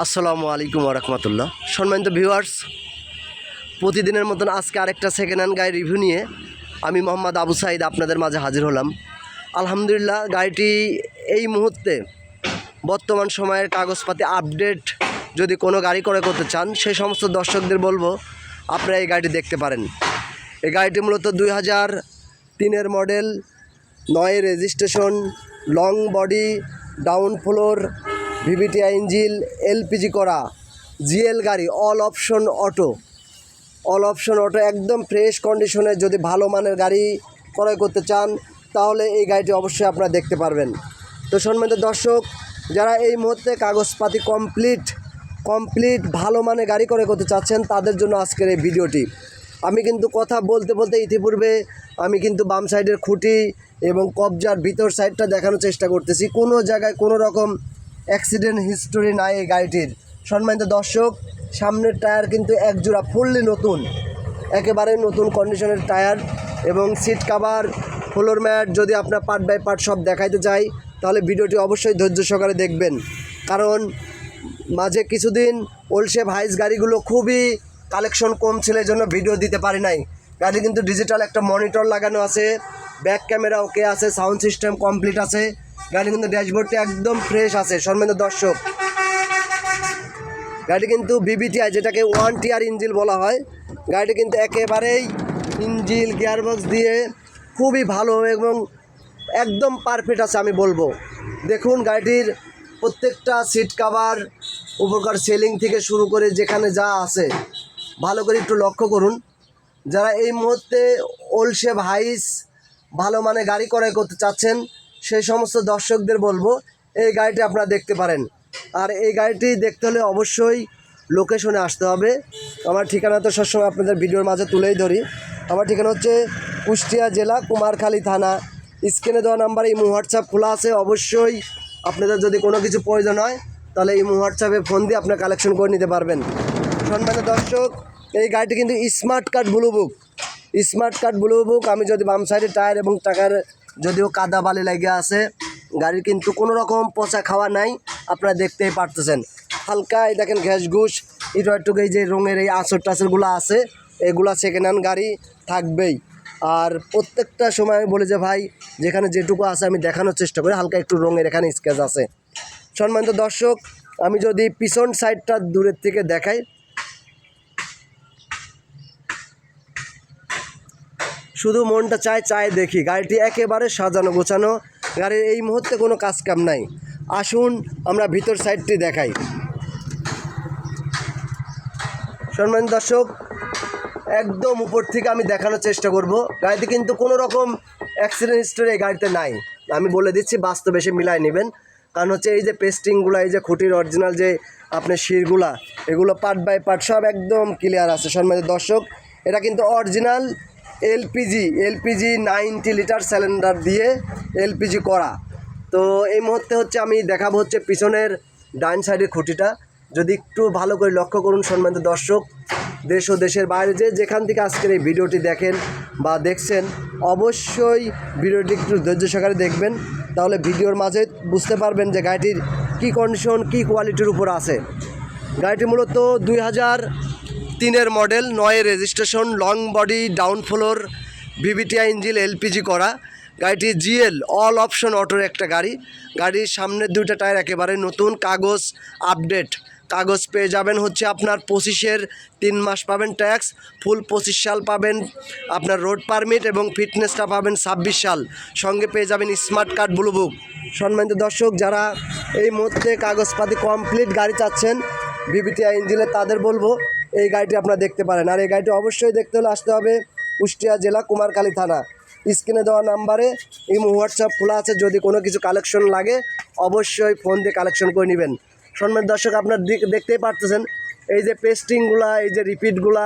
আসসালামু আলাইকুম রহমতুল্লাহ সম্মানিত ভিউয়ার্স, প্রতিদিনের মতন আজকে আরেকটা সেকেন্ড হ্যান্ড গাড়ি রিভিউ নিয়ে আমি মোহাম্মদ আবু সাইদ আপনাদের মাঝে হাজির হলাম। আলহামদুলিল্লাহ, গাড়িটি এই মুহূর্তে বর্তমান সময়ের কাগজপাতি আপডেট যদি কোনো গাড়ি করে করতে চান সেই সমস্ত দর্শকদের বলব, আপনারা এই গাড়িটি দেখতে পারেন। এই গাড়িটি মূলত দুই হাজার তিনের মডেল নয় registration long body down floor VVTI engine LPG করা, জিএল গাড়ি, all option auto. All option auto একদম ফ্রেশ কন্ডিশনে যদি ভালো মানের গাড়ি ক্রয় করতে চান, তাহলে এই গাড়িটি অবশ্যই আপনারা দেখতে পারবেন। তো সম্মানিত দর্শক, যারা এই মুহূর্তে কাগজপাতি কমপ্লিট কমপ্লিট ভালো মানের গাড়ি ক্রয় করতে চাচ্ছেন, তাদের জন্য আজকের এই ভিডিওটি। আমি কিন্তু কথা বলতে বলতে ইতিপূর্বে আমি কিন্তু বাম সাইডের খুঁটি এবং কবজার ভিতর সাইডটা দেখানোর চেষ্টা করতেছি। কোনো জায়গায় কোনো রকম অ্যাক্সিডেন্ট হিস্টোরি নাই এই গাড়িটির। সম্মানিত দর্শক, সামনের টায়ার কিন্তু এক জোড়া ফুললি নতুন। একেবারে নতুন কন্ডিশনের টায়ার এবং সিট কাভার ফ্লোর ম্যাট যদি আপনার পার্ট বাই পার্ট সব দেখাইতে চাই, তাহলে ভিডিওটি অবশ্যই ধৈর্য সহকারে দেখবেন। কারণ মাঝে কিছুদিন ওলশেপ হাইস গাড়িগুলো খুবই কালেকশন কম ছিল জন্য ভিডিও দিতে পারি নাই। গাড়ি কিন্তু ডিজিটাল একটা মনিটর লাগানো আছে। ব্যাক ক্যামেরা ওকে আছে, সাউন্ড সিস্টেম কমপ্লিট আছে। গাড়ি কিন্তু ড্যাশবোর্ডটি একদম ফ্রেশ আছে, সম্মানিত দর্শক। গাড়ি কিন্তু বিবিটিআই যেটাকে ওয়ান টিয়ার ইঞ্জিল বলা হয়। গাড়িটি কিন্তু একেবারেই ইঞ্জিল গিয়ারবক্স দিয়ে খুবই ভালো এবং একদম পারফেক্ট আছে আমি বলব। দেখুন গাড়িটির প্রত্যেকটা সিট কাভার উপরকার সেলিং থেকে শুরু করে যেখানে যা আছে। ভালো করে একটু লক্ষ্য করুন। যারা এই মুহূর্তে ওলশেপ হাইস ভালো মানে গাড়ি ক্রয় করতে চাচ্ছেন, সেই সমস্ত দর্শকদের বলব, এই গাড়িটি আপনারা দেখতে পারেন। আর এই গাড়িটি দেখতে হলে অবশ্যই লোকেশনে আসতে হবে। আমার ঠিকানা তো সবসময় আপনাদের ভিডিওর মাঝে তুলেই ধরি। আমার ঠিকানা হচ্ছে কুষ্টিয়া জেলা, কুমারখালী থানা। স্ক্রিনে দেওয়া নাম্বার এই হোয়াটসঅ্যাপ খোলা আছে। অবশ্যই আপনাদের যদি কোনো কিছু প্রয়োজন হয়, তাহলে এই হোয়াটসঅ্যাপে ফোন দিয়ে আপনার কালেকশন করে নিতে পারবেন। সম্মানিত দর্শক, এই গাড়িটি কিন্তু smart card blue book. Smart card blue book আমি যদি বাম সাইডে টায়ার এবং টাকার যদিও কাদা বালি লেগে আছে, গাড়ির কিন্তু কোনো রকম পচা খাওয়া নাই, আপনারা দেখতেই পারতেছেন। হালকা, এই দেখেন ঘ্যাস ঘুষ একটু এই যে রঙের এই আঁচড় টাচড়গুলো আছে, এগুলা সেকেন্ড হ্যান্ড গাড়ি থাকবেই। আর প্রত্যেকটা সময় আমি বলি যে, ভাই, যেখানে যেটুকু আছে আমি দেখানোর চেষ্টা করি, হালকা একটু রঙের এখানে স্কেচ আছে। সম্মানিত দর্শক, আমি যদি পিছন সাইডটা দূরের থেকে দেখাই শুধু মনটা চায় চায় দেখি। গাড়িটি একেবারে সাজানো, গোছানো। গাড়ির এই মুহূর্তে কোনো কাজ কাম নাই। আসুন, আমরা ভিতর সাইডটি দেখাই। সম্মান দর্শক, একদম উপর থেকে আমি দেখানোর চেষ্টা করব। গাড়িতে কিন্তু কোনো রকম অ্যাক্সিডেন্ট হিস্টোরি এই গাড়িতে নাই। আমি বলে দিচ্ছি, বাস্তবে এসে মিলাই নেবেন। কারণ হচ্ছে এই যে পেস্টিংগুলো এই যে খুঁটির অরিজিনাল যে আপনার শিরগুলা, এগুলো পার্ট বাই পার্ট সব একদম ক্লিয়ার আছে। সম্মানিত দর্শক, এটা কিন্তু original LPG LPG ninety litre cylinder দিয়ে এলপিজি করা। তো এই মুহূর্তে হচ্ছে আমি দেখাবো হচ্ছে পিছনের ডান সাইডের খুঁটিটা। যদি একটু ভালো করে লক্ষ্য করুন, সম্মানিত দর্শক, দেশ ও দেশের বাইরে যে যেখান থেকে আজকের এই ভিডিওটি দেখেন বা দেখছেন, অবশ্যই ভিডিওটি একটু ধৈর্য সহকারে দেখবেন। তাহলে ভিডিওর মাঝে বুঝতে পারবেন যে গাড়িটির কী কন্ডিশন কী কোয়ালিটির উপর আছে। গাড়িটি মূলত দুই হাজার তিনের মডেল, নয় registration long body down floor VVTI engine LPG করা। গাড়িটি জিএল অল অপশন অটোর একটা গাড়ি। গাড়ির সামনের দুইটা টায়ার একেবারে নতুন, কাগজ আপডেট কাগজ পেয়ে যাবেন হচ্ছে আপনার পঁচিশের, তিন মাস পাবেন ট্যাক্স ফুল পঁচিশ সাল পাবেন আপনার রোড পারমিট এবং ফিটনেসটা পাবেন ছাব্বিশ সাল। সঙ্গে পেয়ে যাবেন স্মার্ট কার্ড ব্লু বুক সম্মানিত দর্শক, যারা এই মুহূর্তে কাগজপাতি কমপ্লিট গাড়ি চাচ্ছেন ভিভিটিআই ইঞ্জিনের তাদের বলব এই গাড়িটি আপনারা দেখতে পারেন। আর এই গাড়িটি অবশ্যই দেখতে হলে আসতে হবে কুষ্টিয়া জেলা কুমারখালী থানা। স্ক্রিনে দেওয়া নাম্বারে এই হোয়াটসঅ্যাপ খোলা আছে। যদি কোনো কিছু কালেকশন লাগে, অবশ্যই ফোন দিয়ে কালেকশন করে নেবেন। সম্মান দর্শক, আপনার দেখতেই পারতেছেন, এই যে পেস্টিংগুলা, এই যে রিপিটগুলা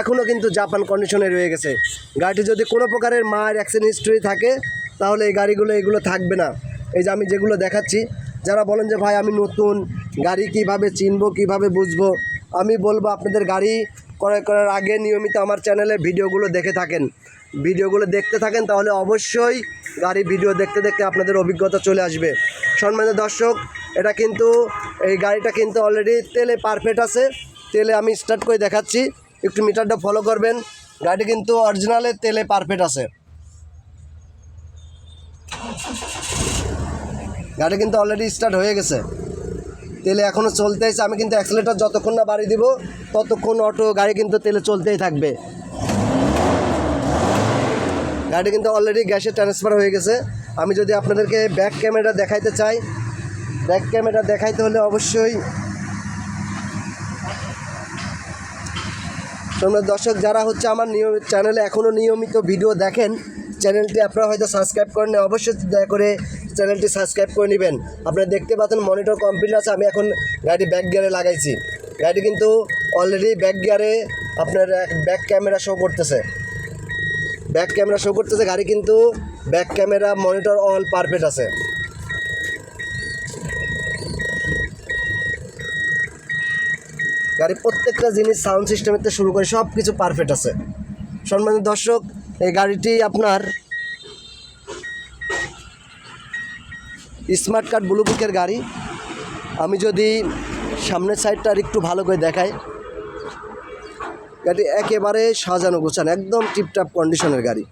এখনও কিন্তু জাপান কন্ডিশনে রয়ে গেছে। গাড়িটি যদি কোনো প্রকারের মায়ের অ্যাক্সিডেন্ট হিস্ট্রি থাকে, তাহলে এই গাড়িগুলো, এগুলো থাকবে না। এই যে আমি যেগুলো দেখাচ্ছি, যারা বলেন যে, ভাই, আমি নতুন, গাড়ি কীভাবে চিনবো, কীভাবে বুঝব? আমি বলব আপনাদের গাড়ি ক্রয় করার আগে নিয়মিত আমার চ্যানেলে ভিডিওগুলো দেখে থাকেন। ভিডিওগুলো দেখতে থাকেন তাহলে অবশ্যই গাড়ি ভিডিও দেখতে দেখতে আপনাদের অভিজ্ঞতা চলে আসবে। সম্মানিত দর্শক, এটা কিন্তু, এই গাড়িটা কিন্তু অলরেডি তেলে পারফেক্ট আছে। তেলে আমি স্টার্ট করে দেখাচ্ছি। একটু মিটারটা ফলো করবেন। গাড়ি কিন্তু অরিজিনালে তেলে পারফেক্ট আছে। গাড়ি কিন্তু অলরেডি স্টার্ট হয়ে গেছে। তেলে এখনও চলতেছে, আমি কিন্তু অ্যাক্সিলেটার যতক্ষণ না বাড়ি দিব, ততক্ষণ অটো গাড়ি কিন্তু তেলে চলতেই থাকবে। গাড়ি কিন্তু অলরেডি গ্যাসে ট্রান্সফার হয়ে গেছে। আমি যদি আপনাদেরকে ব্যাক ক্যামেরা দেখাইতে চাই ব্যাক ক্যামেরা দেখাইতে হলে অবশ্যই তোমরা দর্শক যারা হচ্ছে আমার নিয়মিত চ্যানেলে এখনও নিয়মিত ভিডিও দেখেন চ্যানেলটি আপনারা হয়তো সাবস্ক্রাইব করেন অবশ্যই দয়া করে চ্যানেলটি সাবস্ক্রাইব করে নেবেন। আপনারা দেখতে পাচ্ছেন মনিটর কমপ্লিট আছে, আমি এখন গাড়ি ব্যাক গিয়ারে লাগাইছি। গাড়ি কিন্তু অলরেডি ব্যাক গিয়ারে আপনার ব্যাক ক্যামেরা শো করতেছে। ব্যাক ক্যামেরা শো করতেছে, গাড়ি কিন্তু back camera monitor all perfect আছে। গাড়ির প্রত্যেকটা জিনিস সাউন্ড সিস্টেমের থেকে শুরু করে সব কিছু পারফেক্ট আছে। সম্মানিত দর্শক, এই গাড়িটি আপনার স্মার্ট কার্ড, ব্লুবুকের গাড়ি। আমি যদি সামনের সাইডটা আর একটু ভালো করে দেখাই। গাড়ি একেবারে সাজানো গোছানো, একদম টিপটাপ কন্ডিশনের গাড়ি।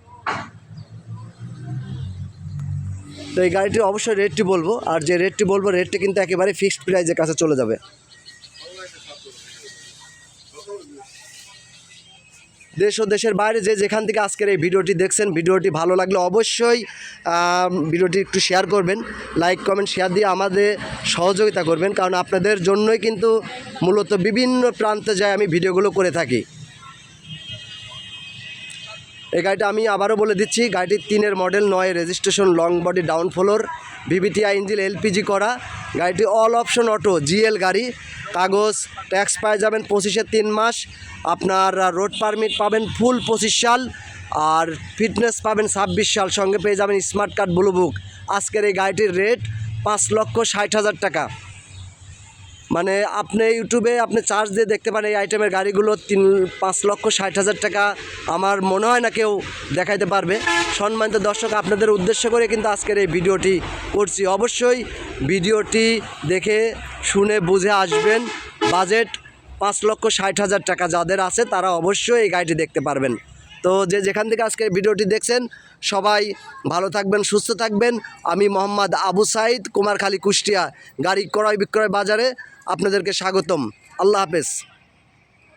তো এই গাড়িটির অবশ্যই রেটটি বলব, আর যে রেটটি বলব রেটটি কিন্তু একেবারে ফিক্সড প্রাইজের কাছে চলে যাবে। দেশ ও দেশের বাইরে যে যেখান থেকে আজকের এই ভিডিওটি দেখছেন, ভিডিওটি ভালো লাগলে অবশ্যই ভিডিওটি একটু শেয়ার করবেন লাইক কমেন্ট শেয়ার দিয়ে আমাদের সহযোগিতা করবেন, কারণ আপনাদের জন্যই কিন্তু মূলত বিভিন্ন প্রান্তে যায় আমি ভিডিওগুলো করে থাকি। এই গাড়িটা আমি আবারও বলে দিচ্ছি গাড়িটির তিনের মডেল, নয় registration long body down floor VVTI engine LPG করা। গাড়িটি অল অপশন অটো জিএল গাড়ি। কাগজ ট্যাক্স পাই যাবেন পঁচিশে তিন মাস। আপনার রোড পারমিট পাবেন ফুল পঁচিশ সাল। আর ফিটনেস পাবেন ছাব্বিশ সাল। সঙ্গে পেয়ে যাবেন স্মার্ট কার্ড ব্লু বুক আজকের এই গাড়িটির রেট পাঁচ লক্ষ ষাট হাজার টাকা। মানে আপনি ইউটিউবে আপনি চার্জ দিয়ে দেখতে পারেন এই আইটেমের গাড়িগুলো তিন, পাঁচ লক্ষ ষাট হাজার টাকা আমার মনে হয় না কেউ দেখাইতে পারবে। সম্মানিত দর্শক, আপনাদের উদ্দেশ্য করে কিন্তু আজকের এই ভিডিওটি করছি। অবশ্যই ভিডিওটি দেখে শুনে বুঝে আসবেন বাজেট পাঁচ লক্ষ ষাট হাজার টাকা যাদের আছে তারা অবশ্যই এই গাড়িটি দেখতে পারবেন। তো যে যেখান থেকে আজকে ভিডিওটি দেখছেন, সবাই ভালো থাকবেন, সুস্থ থাকবেন। আমি মোহাম্মদ আবু সাইদ, কুমারখালী কুষ্টিয়া, গাড়ি ক্রয় বিক্রয় বাজারে আপনাদেরকে স্বাগতম। আল্লাহ হাফেজ।